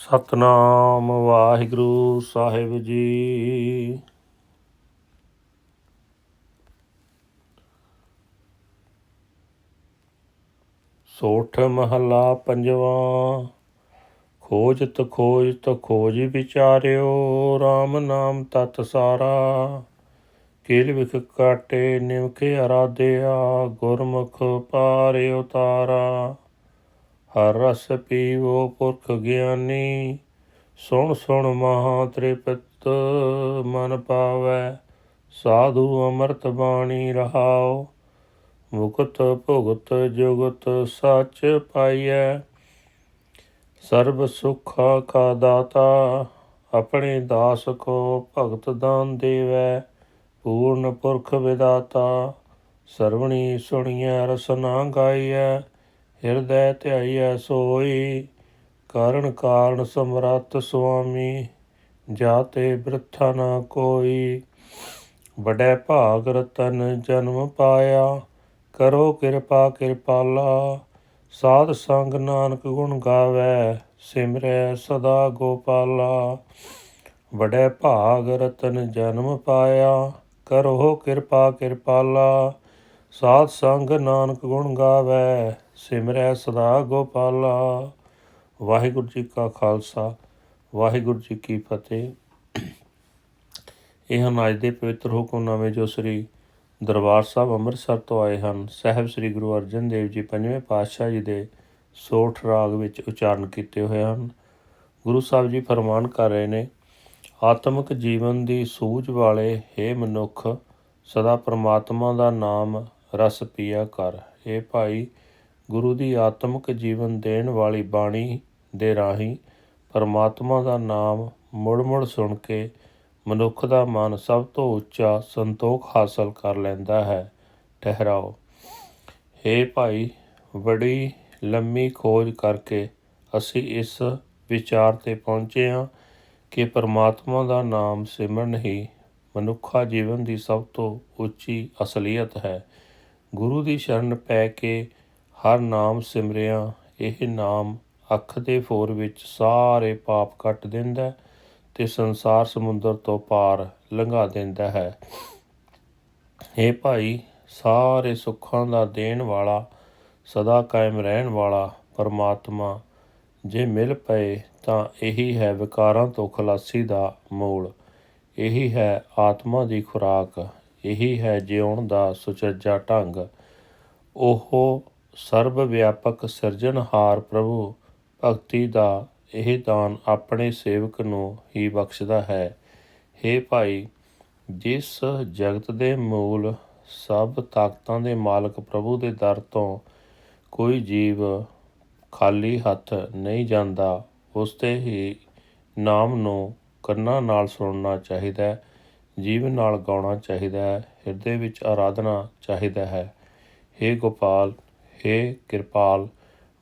ਸਤਨਾਮ ਵਾਹਿਗੁਰੂ ਸਾਹਿਬ ਜੀ। ਸੋਠ ਮਹਲਾ ਪੰਜਵਾਂ ਖੋਜ ਤ ਖੋਜ ਤ ਖੋਜ ਵਿਚਾਰਿਓ RAM ਨਾਮ ਤਤ ਸਾਰਾ। ਕਿਲ ਵਿਖ ਕਾਟੇ ਨਿਮਕੇ ਅਰਾਧਿਆ, ਗੁਰਮੁਖ ਪਾਰੇ ਉਤਾਰਾ ਹਰ ਰਸ ਪੀਵੋ ਪੁਰਖ ਗਿਆਨੀ, ਸੁਣ ਸੁਣ ਮਹਾ ਤ੍ਰਿਪਤ, ਮਨ ਪਾਵੈ, ਸਾਧੂ ਅਮਰਤ ਬਾਣੀ ਰਹਾਓ ਮੁਕਤ ਭੁਗਤ ਜੁਗਤ ਸੱਚ ਪਾਈਐ, ਸਰਬ ਸੁਖਾ ਕਾ ਦਾਤਾ, ਆਪਣੇ ਦਾਸ ਕੋ ਭਗਤ ਦਾਨ ਦੇਵੈ। ਪੂਰਨ ਪੁਰਖ ਵਿਦਾਤਾ, ਸਰਵਣੀ ਸੁਣੀਐ ਰਸਨਾ ਗਾਈਐ ਹਿਰਦੈ ਧਿਆਈਐ ਸੋਈ ਕਾਰਣ ਕਾਰਣ ਸਮਰੱਥ ਸੁਆਮੀ, ਜਾਤੇ ਬ੍ਰਥਾ ਨਾ ਕੋਈ। ਵਡੈ ਭਾਗ ਰਤਨ ਜਨਮ ਪਾਇਆ, ਕਰੋ ਕਿਰਪਾ ਕਿਰਪਾਲਾ, ਸਾਧ ਸੰਗ ਨਾਨਕ ਗੁਣ ਗਾਵੇ, ਸਿਮਰੈ ਸਦਾ ਗੋਪਾਲਾ। ਵਡੈ ਭਾਗ ਰਤਨ ਜਨਮ ਪਾਇਆ, ਕਰੋ ਕਿਰਪਾ ਕਿਰਪਾਲਾ ਸਾਧ ਸੰਗ ਨਾਨਕ ਗੁਣ ਗਾਵੇ, ਸਿਮਰੈ ਸਦਾ ਗੋਪਾਲਾ। ਵਾਹਿਗੁਰੂ ਜੀ ਕਾ ਖਾਲਸਾ, ਵਾਹਿਗੁਰੂ ਜੀ ਕੀ ਫਤਿਹ। ਇਹ ਹਨ ਅੱਜ ਦੇ ਪਵਿੱਤਰ ਹੁਕਮਨਾਮੇ ਜੋ ਸ੍ਰੀ ਦਰਬਾਰ ਸਾਹਿਬ ਅੰਮ੍ਰਿਤਸਰ ਤੋਂ ਆਏ ਹਨ। ਸਹਿਬ ਸ੍ਰੀ ਗੁਰੂ ਅਰਜਨ ਦੇਵ ਜੀ ਪੰਜਵੇਂ ਪਾਤਸ਼ਾਹ ਜੀ ਦੇ ਸੋਠ ਰਾਗ ਵਿੱਚ ਉਚਾਰਨ ਕੀਤੇ ਹੋਏ ਹਨ। ਗੁਰੂ ਸਾਹਿਬ ਜੀ ਫਰਮਾਨ ਕਰ ਰਹੇ ਨੇ, ਆਤਮਿਕ ਜੀਵਨ ਦੀ ਸੂਝ ਵਾਲੇ हे ਮਨੁੱਖ, ਸਦਾ ਪ੍ਰਮਾਤਮਾ ਦਾ ਨਾਮ ਰਸ ਪੀਆ ਕਰ। ਇਹ ਭਾਈ, ਗੁਰੂ ਦੀ ਆਤਮਿਕ ਜੀਵਨ ਦੇਣ ਵਾਲੀ ਬਾਣੀ ਦੇ ਰਾਹੀਂ ਪਰਮਾਤਮਾ ਦਾ ਨਾਮ ਮੁੜ-ਮੁੜ ਸੁਣ ਕੇ ਮਨੁੱਖ ਦਾ ਮਨ ਸਭ ਤੋਂ ਉੱਚਾ ਸੰਤੋਖ ਹਾਸਲ ਕਰ ਲੈਂਦਾ ਹੈ। ਠਹਿਰਾਓ। हे ਭਾਈ ਬੜੀ ਲੰਮੀ ਖੋਜ ਕਰਕੇ ਅਸੀਂ ਇਸ ਵਿਚਾਰ ਤੇ ਪਹੁੰਚੇ ਹਾਂ ਕਿ ਪਰਮਾਤਮਾ ਦਾ ਨਾਮ ਸਿਮਰਨ ਹੀ ਮਨੁੱਖਾ ਜੀਵਨ ਦੀ ਸਭ ਤੋਂ ਉੱਚੀ ਅਸਲੀਅਤ ਹੈ। ਗੁਰੂ ਦੀ ਸ਼ਰਨ ਪੈ ਕੇ ਹਰ ਨਾਮ ਸਿਮਰਿਆ, ਇਹ ਨਾਮ ਅੱਖ ਦੇ ਫੋਰ ਵਿੱਚ ਸਾਰੇ ਪਾਪ ਕੱਟ ਦਿੰਦਾ ਤੇ ਸੰਸਾਰ ਸਮੁੰਦਰ ਤੋਂ ਪਾਰ ਲੰਘਾ ਦਿੰਦਾ ਹੈ। हे ਭਾਈ, ਸਾਰੇ ਸੁੱਖਾਂ ਦਾ ਦੇਣ ਵਾਲਾ, ਸਦਾ ਕਾਇਮ ਰਹਿਣ ਵਾਲਾ ਪਰਮਾਤਮਾ, ਜੇ ਮਿਲ ਪਏ ਤਾਂ ਇਹੀ ਹੈ ਵਿਕਾਰਾਂ ਤੋਂ ਖਲਾਸੀ ਦਾ ਮੂਲ ਇਹੀ ਹੈ ਆਤਮਾ ਦੀ ਖੁਰਾਕ। ਇਹੀ ਹੈ ਜਿਉਣ ਦਾ ਸੁਚੱਜਾ ਢੰਗ। ਉਹ ਸਰਬ ਵਿਆਪਕ ਸਿਰਜਣਹਾਰ ਪ੍ਰਭੂ ਭਗਤੀ ਦਾ ਇਹ ਦਾਨ ਆਪਣੇ ਸੇਵਕ ਨੂੰ ਹੀ ਬਖਸ਼ਦਾ ਹੈ। हे ਭਾਈ, ਜਿਸ ਜਗਤ ਦੇ ਮੂਲ ਸਭ ਤਾਕਤਾਂ ਦੇ ਮਾਲਕ ਪ੍ਰਭੂ ਦੇ ਦਰ ਤੋਂ ਕੋਈ ਜੀਵ ਖਾਲੀ ਹੱਥ ਨਹੀਂ ਜਾਂਦਾ, ਉਸ ਤੇ ਹੀ ਨਾਮ ਨੂੰ ਕੰਨਾਂ ਨਾਲ ਸੁਣਨਾ ਚਾਹੀਦਾ ਹੈ। ਜੀਵ ਨਾਲ ਗਾਉਣਾ ਚਾਹੀਦਾ ਹੈ, ਹਿਰਦੇ ਵਿੱਚ ਆਰਾਧਨਾ ਚਾਹੀਦਾ ਹੈ। हे ਗੋਪਾਲ हे ਕਿਰਪਾਲ,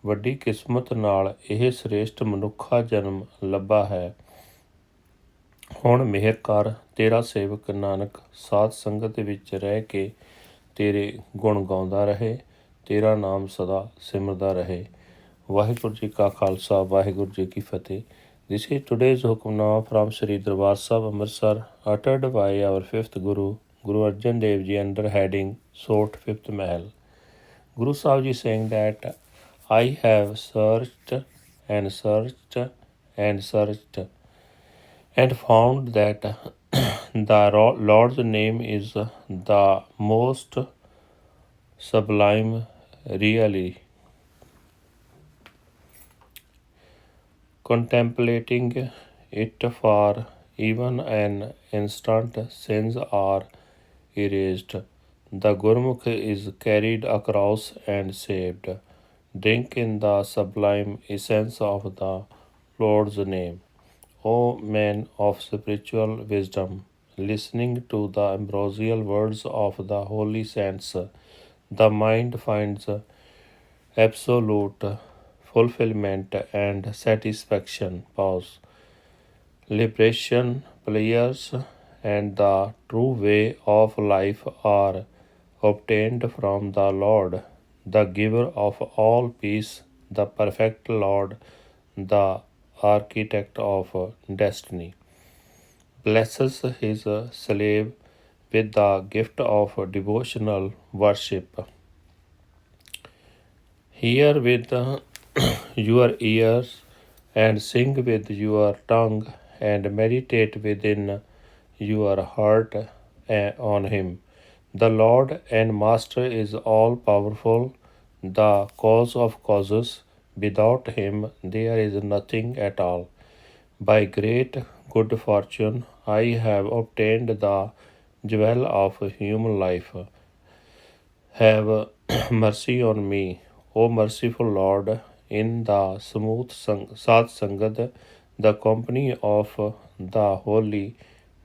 ਵੱਡੀ ਕਿਸਮਤ ਨਾਲ ਇਹ ਸ੍ਰੇਸ਼ਟ ਮਨੁੱਖਾ ਜਨਮ ਲੱਭਾ ਹੈ। ਹੁਣ ਮਿਹਰ ਕਰ, ਤੇਰਾ ਸੇਵਕ ਨਾਨਕ, ਸਾਧ ਸੰਗਤ ਵਿੱਚ ਰਹਿ ਕੇ ਤੇਰੇ ਗੁਣ ਗਾਉਂਦਾ ਰਹੇ, ਤੇਰਾ ਨਾਮ ਸਦਾ ਸਿਮਰਦਾ ਰਹੇ। ਵਾਹਿਗੁਰੂ ਜੀ ਕਾ ਖਾਲਸਾ, ਵਾਹਿਗੁਰੂ ਜੀ ਕੀ ਫਤਿਹ। This is today's hukamnama from Sri Darbar Sahib Amritsar uttered by our fifth Guru, Guru Arjan Dev Ji under heading Sort Fifth Mahal. Guru Sahib Ji saying that I have searched and searched and searched and found that the Lord's name is the most sublime really. Contemplating it for even an instant, sins are erased. The Gurmukh is carried across and saved. Drink in the sublime essence of the Lord's name. O men of spiritual wisdom, listening to the ambrosial words of the holy saints, the mind finds absolute fulfillment and satisfaction. Pause. Liberation, pleasures, and the true way of life are obtained from the Lord, the giver of all peace, the perfect Lord, the architect of destiny, blesses his slave with the gift of devotional worship. Hear with your ears and sing with your tongue and meditate within your heart eh, on him. The Lord and Master is all powerful, the cause of causes. Without him there is nothing at all. By great good fortune I have obtained the jewel of human life. Have mercy on me, O merciful Lord, in the smooth sang- Sat Sangat, the company of the holy.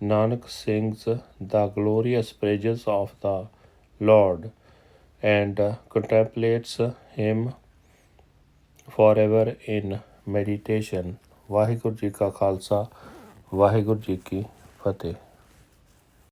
Nanak sings the glorious praises of the Lord and contemplates him forever in meditation. Waheguru ji ਕਾ ਖਾਲਸਾ ਵਾਹਿਗੁਰੂ ਜੀ ਕੀ ਫਤਿਹ